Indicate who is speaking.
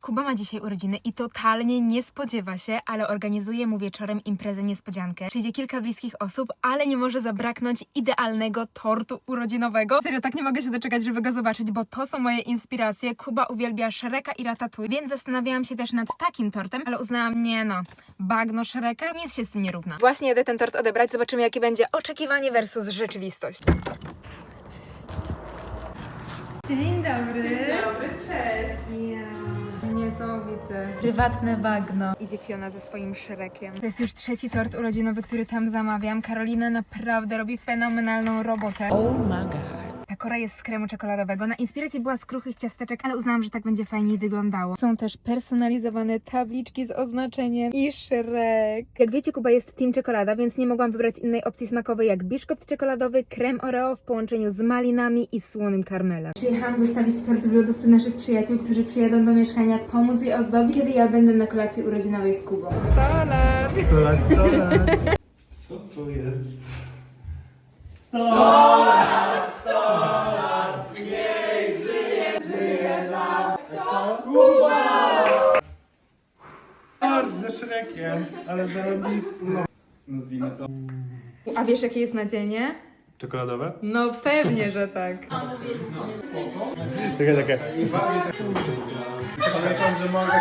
Speaker 1: Kuba ma dzisiaj urodziny i totalnie nie spodziewa się, ale organizuje mu wieczorem imprezę niespodziankę. Przyjdzie kilka bliskich osób, ale nie może zabraknąć idealnego tortu urodzinowego. Serio, tak nie mogę się doczekać, żeby go zobaczyć, bo to są moje inspiracje. Kuba uwielbia Shreka i Ratatouille, więc zastanawiałam się też nad takim tortem, ale uznałam, nie no, bagno Shreka, nic się z tym nie równa. Właśnie jedę ten tort odebrać, zobaczymy jakie będzie oczekiwanie versus rzeczywistość. Dzień dobry.
Speaker 2: Dobry, cześć.
Speaker 1: Niesamowite. Prywatne bagno. Idzie Fiona ze swoim szrekiem. To jest już trzeci tort urodzinowy, który tam zamawiam. Karolina naprawdę robi fenomenalną robotę.
Speaker 2: Oh my god.
Speaker 1: Kora jest z kremu czekoladowego. Na inspiracji była z kruchych ciasteczek, ale uznałam, że tak będzie fajniej wyglądało. Są też personalizowane tabliczki z oznaczeniem i Shrek. Jak wiecie, Kuba jest team czekolada, więc nie mogłam wybrać innej opcji smakowej jak biszkopt czekoladowy, krem Oreo w połączeniu z malinami i słonym karmelem. Przyjechałam zostawić tort w lodówce naszych przyjaciół, którzy przyjadą do mieszkania pomóc je ozdobić, kiedy ja będę na kolacji urodzinowej z Kubą.
Speaker 3: Co to jest? Start ze Shrekiem, ale zarobisty. Nazwijmy to.
Speaker 1: A wiesz, jakie jest nadzienie?
Speaker 3: Czekoladowe?
Speaker 1: No pewnie, że tak.
Speaker 3: Czekaj, czekaj. Pamiętam, że mogę